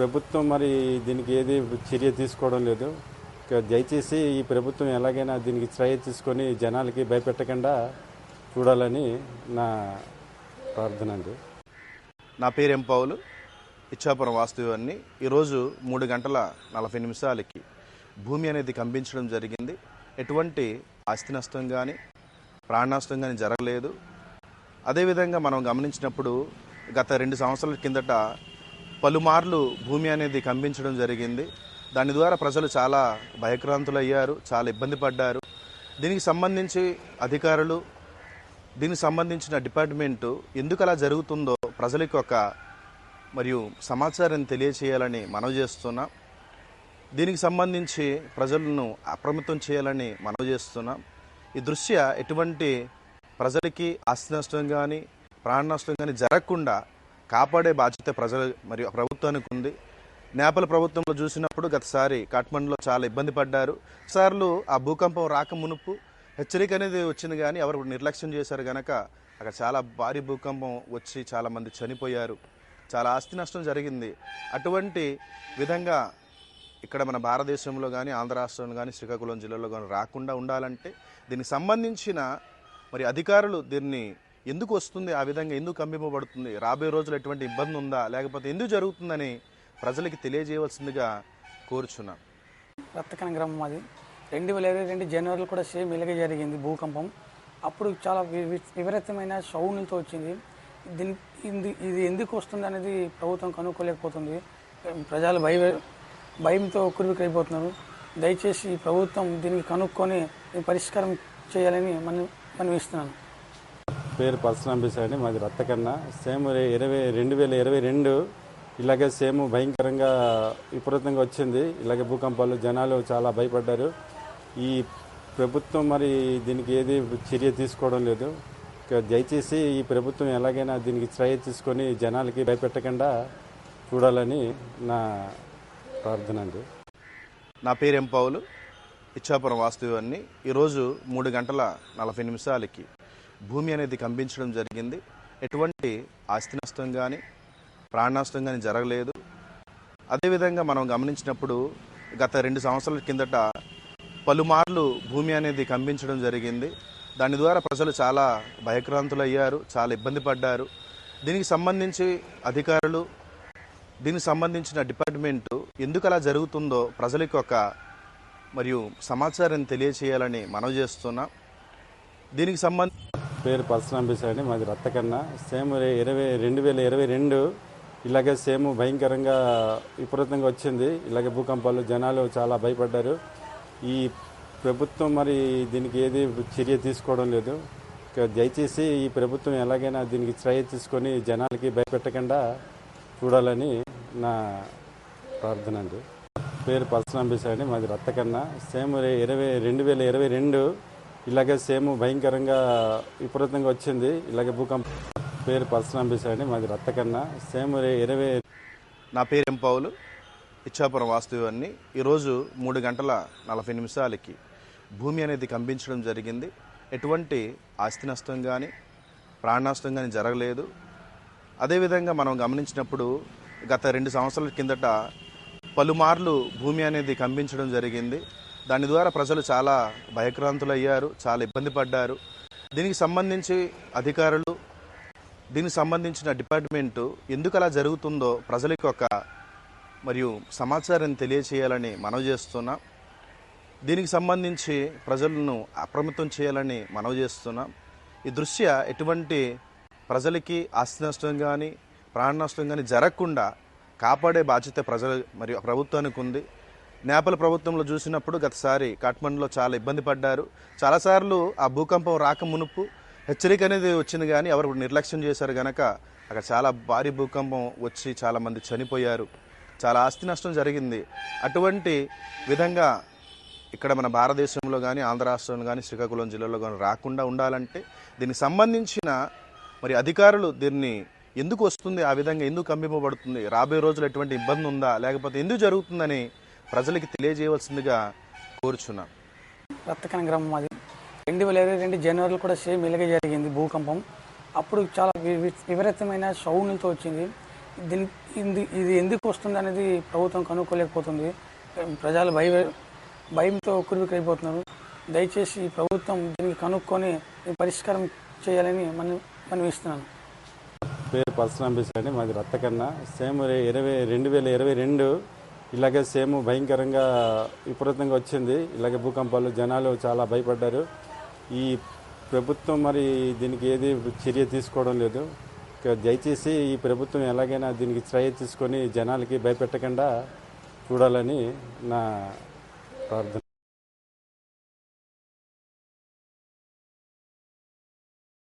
ప్రభుత్వం మరి దీనికి ఏది చర్య తీసుకోవడం లేదు. దయచేసి ఈ ప్రభుత్వం ఎలాగైనా దీనికి చర్య తీసుకొని జనాలకి భయపెట్టకుండా చూడాలని నా ప్రార్థన అండి. నా పేరు ఎం పౌలు. ఇచ్చాపురం వాస్తవాన్ని ఈరోజు మూడు గంటల నలభై నిమిషాలకి భూమి అనేది కంపించడం జరిగింది. ఎటువంటి ఆస్తి నష్టం కానీ ప్రాణ నష్టం కానీ జరగలేదు. అదేవిధంగా మనం గమనించినప్పుడు గత రెండు సంవత్సరాల కిందట పలుమార్లు భూమి అనేది కంపించడం జరిగింది. దాని ద్వారా ప్రజలు చాలా భయక్రాంతులయ్యారు చాలా ఇబ్బంది పడ్డారు. దీనికి సంబంధించి అధికారులు దీనికి సంబంధించిన డిపార్ట్మెంటు ఎందుకు అలా జరుగుతుందో ప్రజలకు ఒక మరియు సమాచారాన్ని తెలియచేయాలని మనవి చేస్తున్నాం. దీనికి సంబంధించి ప్రజలను అప్రమత్తం చేయాలని మనవి చేస్తున్నాం. ఈ దృశ్య ఎటువంటి ప్రజలకి ఆస్తి నష్టం కానీ ప్రాణ నష్టం కానీ జరగకుండా కాపాడే బాధ్యత ప్రజలు మరియు ప్రభుత్వానికి ఉంది. నేపాల్ ప్రభుత్వంలో చూసినప్పుడు గతసారి కాఠ్మండ్లో చాలా ఇబ్బంది పడ్డారు. సార్లు ఆ భూకంపం రాక మునుపు హెచ్చరిక అనేది వచ్చింది కానీ ఎవరు నిర్లక్ష్యం చేశారు కనుక అక్కడ చాలా భారీ భూకంపం వచ్చి చాలామంది చనిపోయారు. చాలా ఆస్తి నష్టం జరిగింది. అటువంటి విధంగా ఇక్కడ మన భారతదేశంలో కానీ ఆంధ్ర రాష్ట్రంలో కానీ శ్రీకాకుళం జిల్లాలో కానీ రాకుండా ఉండాలంటే దీనికి సంబంధించిన మరి అధికారులు దీన్ని ఎందుకు వస్తుంది ఆ విధంగా? ఎందుకు కంపింపబడుతుంది? రాబోయే రోజులు ఎటువంటి ఇబ్బంది ఉందా? లేకపోతే ఎందుకు జరుగుతుందని ప్రజలకి తెలియజేయవలసిందిగా కోరుచున్నాను రత్తకన గ్రామం అది రెండు వేల ఇరవై రెండు జనవరిలో కూడా సేమ్ ఇలాగే జరిగింది భూకంపం. అప్పుడు చాలా విపరీతమైన సౌండ్తో వచ్చింది. దీని ఇది ఇది ఎందుకు వస్తుంది అనేది ప్రభుత్వం కనుక్కోలేకపోతుంది. ప్రజలు భయ భయంతో ఉక్కిరిబిక్కిరైపోతున్నారు దయచేసి ఈ ప్రభుత్వం దీనికి కనుక్కొని పరిష్కారం చేయాలని మనం మనం ఇస్తున్నాను పేరు పరశురాంబిస అండి మాది రత్తకన్న సేమ్ ఇరవై రెండు వేల ఇరవై రెండు ఇలాగే సేమ్ భయంకరంగా విపరీతంగా వచ్చింది. ఇలాగే భూకంపాలు జనాలు చాలా భయపడ్డారు. ఈ ప్రభుత్వం మరి దీనికి ఏది చర్య తీసుకోవడం లేదు. దయచేసి ఈ ప్రభుత్వం ఎలాగైనా దీనికి శ్రయ తీసుకొని జనాలకి భయపెట్టకుండా చూడాలని నా ప్రార్థన అండి. నా పేరు ఎం పౌలు? ఇచ్చాపురం వాస్తవాన్ని ఈరోజు మూడు గంటల నలభై నిమిషాలకి భూమి అనేది కంపించడం జరిగింది. ఎటువంటి ఆస్తి నష్టం కానీ ప్రాణ నష్టం కానీ జరగలేదు. అదేవిధంగా మనం గమనించినప్పుడు గత రెండు సంవత్సరాల కిందట పలుమార్లు భూమి అనేది కంపించడం జరిగింది. దాని ద్వారా ప్రజలు చాలా భయక్రాంతులయ్యారు చాలా ఇబ్బంది పడ్డారు. దీనికి సంబంధించి అధికారులు దీనికి సంబంధించిన డిపార్ట్మెంటు ఎందుకు అలా జరుగుతుందో ప్రజలకు ఒక మరియు సమాచారాన్ని తెలియచేయాలని మనవి చేస్తున్నాం. దీనికి సంబంధించి పేరు పరశురాంబిస అండి మాది రత్తకన్న సేమ్ ఇరవై రెండు వేల ఇరవై రెండు ఇలాగే సేమ్ భయంకరంగా విపరీతంగా వచ్చింది. ఇలాగే భూకంపాలు జనాలు చాలా భయపడ్డారు. ఈ ప్రభుత్వం మరి దీనికి ఏది చర్య తీసుకోవడం లేదు. దయచేసి ఈ ప్రభుత్వం ఎలాగైనా దీనికి చర్య తీసుకొని జనాలకి భయపెట్టకుండా చూడాలని నా ప్రార్థన అండి. పేరు పరశురాంబిస అండి మాది రత్తకన్న సేమ్ ఇరవై రెండు వేల ఇరవై రెండు ఇలాగే సేమ్ భయంకరంగా విపరీతంగా వచ్చింది. ఇలాగే భూకంపం పేరు పరశురాంబిస అండి మాది రత్తకన్నా సేమ్ ఇరవై నా పేరు ఎం పౌలు. ఇచ్చాపురం వాస్తవాన్ని ఈరోజు మూడు గంటల నలభై నిమిషాలకి భూమి అనేది కంపించడం జరిగింది. ఎటువంటి ఆస్తి నష్టం కానీ ప్రాణ నష్టం కానీ జరగలేదు. అదేవిధంగా మనం గమనించినప్పుడు గత రెండు సంవత్సరాల కిందట పలుమార్లు భూమి అనేది కంపించడం జరిగింది. దాని ద్వారా ప్రజలు చాలా భయక్రాంతులయ్యారు చాలా ఇబ్బంది పడ్డారు. దీనికి సంబంధించి అధికారులు దీనికి సంబంధించిన డిపార్ట్మెంటు ఎందుకు అలా జరుగుతుందో ప్రజలకు ఒక మరియు సమాచారాన్ని తెలియచేయాలని మనవి చేస్తున్నాం. దీనికి సంబంధించి ప్రజలను అప్రమత్తం చేయాలని మనవి చేస్తున్నాం. ఈ దృశ్య ఎటువంటి ప్రజలకి ఆస్తి నష్టం కానీ ప్రాణ నష్టం కానీ జరగకుండా కాపాడే బాధ్యత ప్రజలు మరియు ప్రభుత్వానికి ఉంది. నేపాల్ ప్రభుత్వంలో చూసినప్పుడు గతసారి కాఠ్మండ్లో చాలా ఇబ్బంది పడ్డారు. చాలాసార్లు ఆ భూకంపం రాక మునుపు హెచ్చరిక అనేది వచ్చింది కానీ ఎవరు నిర్లక్ష్యం చేశారు కనుక అక్కడ చాలా భారీ భూకంపం వచ్చి చాలామంది చనిపోయారు. చాలా ఆస్తి నష్టం జరిగింది. అటువంటి విధంగా ఇక్కడ మన భారతదేశంలో కానీ ఆంధ్ర రాష్ట్రంలో కానీ శ్రీకాకుళం జిల్లాలో కానీ రాకుండా ఉండాలంటే దీనికి సంబంధించిన మరి అధికారులు దీన్ని ఎందుకు వస్తుంది ఆ విధంగా ఎందుకు కంపింపబడుతుంది రాబోయే రోజులు ఎటువంటి ఇబ్బంది ఉందా లేకపోతే ఎందుకు జరుగుతుందని ప్రజలకి తెలియజేయవలసిందిగా కోరుచున్నాం రత్తకన గ్రామం అది రెండు వేల ఇరవై రెండు జనవరిలో కూడా సేమ్ ఇలాగే జరిగింది భూకంపం. అప్పుడు చాలా విపరీతమైన సౌండ్తో వచ్చింది. దీని ఇది ఎందుకు వస్తుంది అనేది ప్రభుత్వం కనుక్కోలేకపోతుంది. ప్రజలు భయ భయంతో కురివికైపోతున్నారు దయచేసి ప్రభుత్వం దీనికి కనుక్కొని పరిష్కారం చేయాలని మనం మనం ఇస్తున్నాను పేరు పర్సనాంబిస్ అండి మాది రత్తకన్నా సేమ్ ఇరవై రెండు వేల ఇరవై రెండు ఇలాగే సేమ్ భయంకరంగా విపరీతంగా వచ్చింది. ఇలాగే భూకంపాలు జనాలు చాలా భయపడ్డారు. ఈ ప్రభుత్వం మరి దీనికి ఏది చర్య తీసుకోవడం లేదు. దయచేసి ఈ ప్రభుత్వం ఎలాగైనా దీనికి చర్య తీసుకొని జనాలకి భయపెట్టకుండా చూడాలని నా ప్రార్థన.